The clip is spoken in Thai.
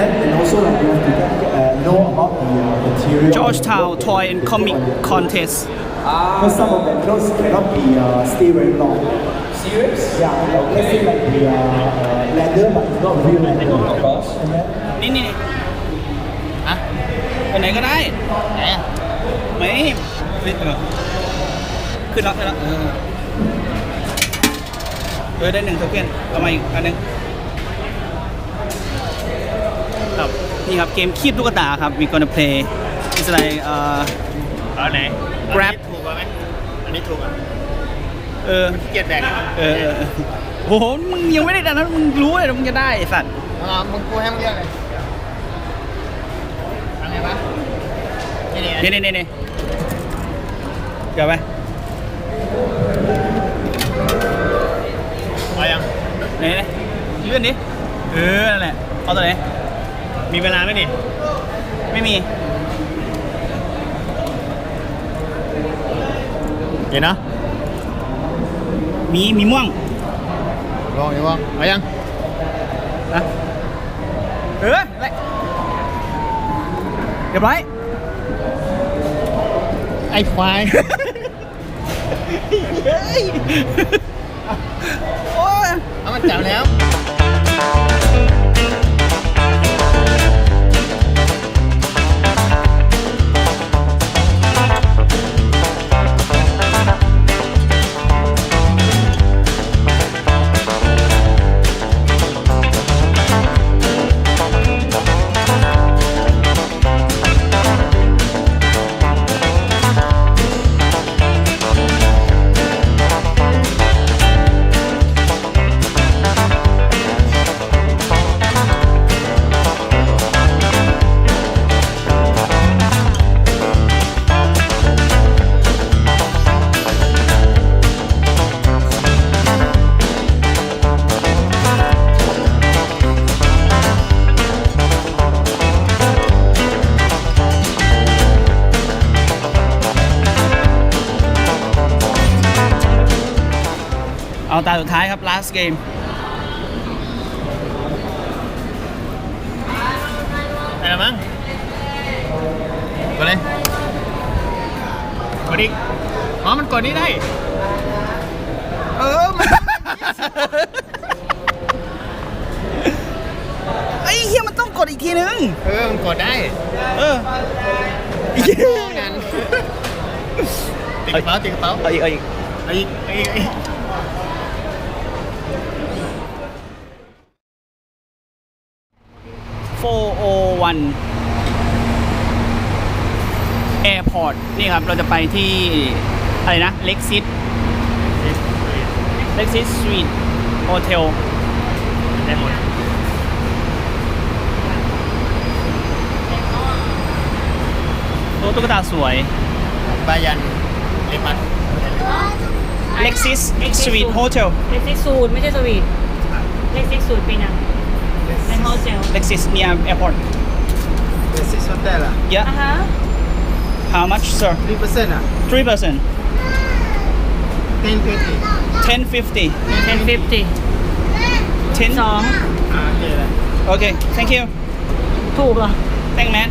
London, Jordan. Okay, okay. And then and also like you have to get, uh, know about the uh, material. Georgetown Toy and Comic Contest Because some of them those cannot be uh, stay very long. Serious? Yeah, like, let's say like the uh, uh, leather, but it's not real leather. Of course. And then นี่นี่นี่อะไปไหนก็ได้ไหนอะไม่ฟิตเหรอขึ้นแล้วขึ้นแล้วเออเออได้หนึ่งโทเค็นเอามาอีกอันหนึง ครับนี่ครับเกมคีบตุ๊กตาครับ we gonna play it's like เอ่อเอาไหน Grab ถูกกว่าไหมอันนี้ถูกอะเออเกียรแบกเออเออเออโอ้โหมึงยังไม่ได้ดันนั้นมึงรู้เลยมึงจะได้ไอ้สัตว์อ่ามึงกูให้มึงเรียกเลยทำไงวะนี่นี่นี่นี่นี่นี่เดี๋ยวไปเอายังไหนไหนเลื่อนดิเออนั่นแหละเอาตัวไหน มีเวลาไหมนี่ ไม่มี เดี๋ยวนะ มีมีม่วงลองดิวองเอายังนะเออนั่นแหละเรียบร้อยไอ้ควาย เฮ้ย โอ้ยเอามันจับแล้ว ตาสุดท้ายครับ last game ได้แล้วมั้งกดเลยกดอีกอ๋อ มันกดนี่ได้ เออ มันไอ้เฮียมันต้องกดอีกทีนึง เออ มันกดได้ เอองานติดกระเป๋าติดกระเป๋าเอาอีกเอาอีก เอาอีกเอาอีกเอาอีก 401 Airport นี่ครับ เราจะไปที่ อะไรนะ Lexis Lexis Suite Hotel ได้หมดตัวตุ๊กตาสวย บายันเล็กมัน Lexis Suite Hotel เล็กซิกสูตรไม่ใช่สวีทเล็กซิกสูตรปีนัง เป็นโฮเทล Lexis near airport this is hotel. เยอะอะฮะ How much sir Three percent. 3 percent 10 twenty. 10 50 1050 10สอง Ah, okay. lah. Okay thank you ถูกเหรอ thank man